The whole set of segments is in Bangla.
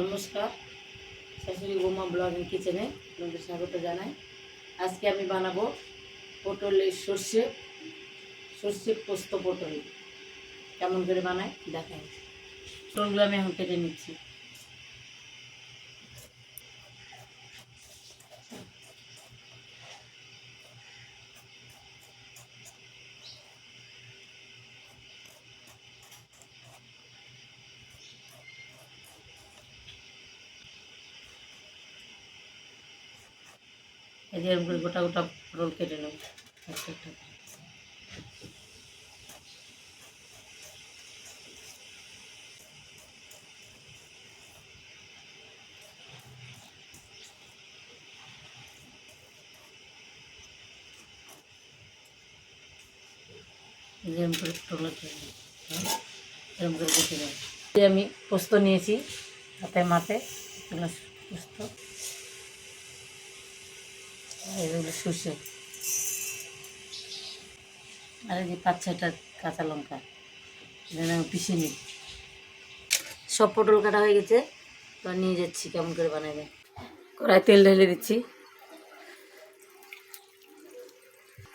নমস্কার। শাশুড়ি বোমা ব্লগিং কিচেনে আপনাদের স্বাগত জানাই। আজকে আমি বানাবো পটলের সর্ষে সর্ষে পোস্ত পটল। কেমন করে বানাই দেখাই। পটলগুলো আমি এখন কেটে নিচ্ছি। এই যে এরকম করে গোটা গোটা পটল কেটে নেব। একটা হ্যাঁ, আমি পোস্ত নিয়েছি হাতে এগুলো পোস্ত। এগুলো সর্ষে। আর এই যে পাঁচ ছয়টা কাঁচা লঙ্কা আমি পিষে নিই। সব পটল কাটা হয়ে গেছে তো নিয়ে যাচ্ছি কেমন করে বানাবে। কড়াই তেল ঢেলে দিচ্ছি।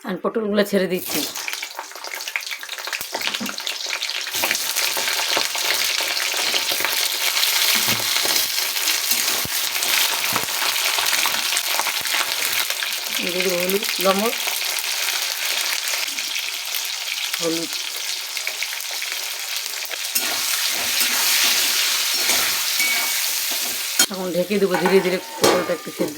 আর পটলগুলো ছেড়ে দিচ্ছি দিয়ে দেবো হলুদ লবণ, হলুদ এখন ঢেকে দেবো, ধীরে ধীরে পটলটা একটু সেদ্ধ।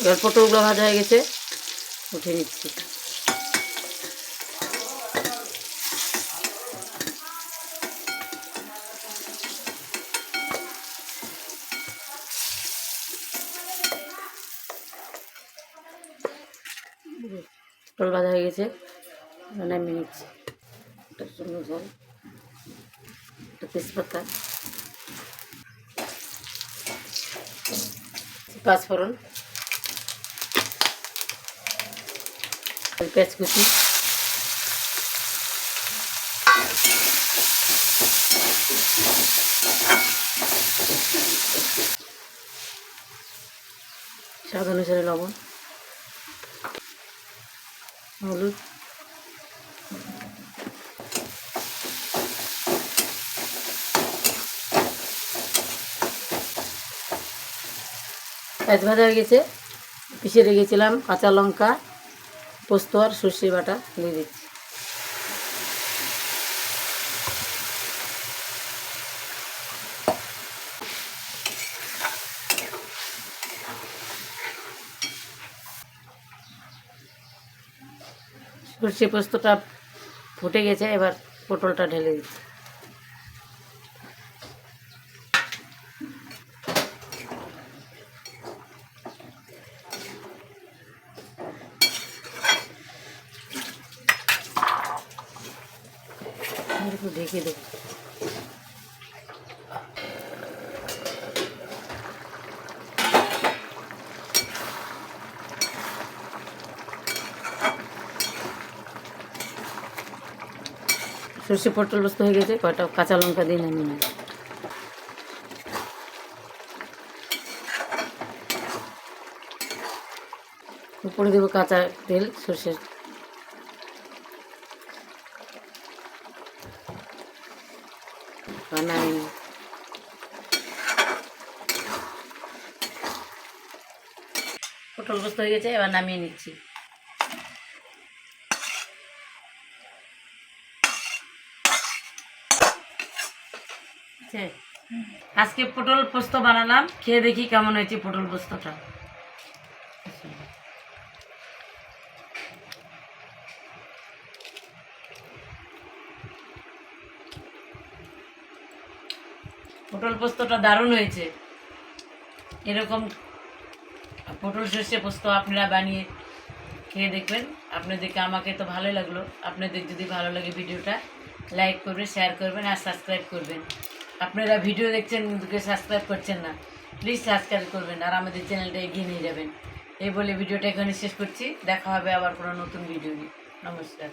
এবার পটলগুলো ভাজা হয়ে গেছে উঠে নিচ্ছি পটল ভাজা হয়ে গেছে। নামিয়ে নিচ্ছি। একটা শুকনো ঝাল একটা তেজপাতা। পাঁচফোড়ন পেঁয়াজ কুচি। স্বাদ অনুসারে লবণ। হলুদ। পেঁয়াজ ভাজা হয়ে গেছে। পিছিয়ে রেখেছিলাম কাঁচা লঙ্কা, পোস্ত আর সর্ষে বাটা দিয়ে দিচ্ছি। সর্ষে পোস্তটা ফুটে গেছে এবার পটলটা ঢেলে দিচ্ছি ঢেকে দেবো। সর্ষে পটল বস্ত হয়ে গেছে, কয়টা কাঁচা লঙ্কা দিয়ে নামিয়ে নেব। উপরে দেবো কাঁচা তেল সর্ষের। পটল বস্ত হয়ে গেছে, এবার নামিয়ে নিচ্ছি। আছে? আজকে পটল পোস্ত বানালাম, খেয়ে দেখি কেমন হয়েছে পটল পোস্তটা। পটল পোস্তটা দারুণ হয়েছে। এরকম পটল সর্ষে পোস্ত আপনারা বানিয়ে খেয়ে দেখবেন। আপনাদেরকে আমাকে তো ভালো লাগল। আপনাদের যদি ভালো লাগে ভিডিওটা লাইক করবেন শেয়ার করবেন আর সাবস্ক্রাইব করবেন। আপনারা ভিডিও দেখছেন কিন্তু সাবস্ক্রাইব করছেন না প্লিজ সাবস্ক্রাইব করবেন আর আমাদের চ্যানেলটা এগিয়ে নিয়ে যাবেন। এই বলে ভিডিওটা এখানে শেষ করছি। দেখা হবে আবার কোনো নতুন ভিডিও নিয়ে। নমস্কার।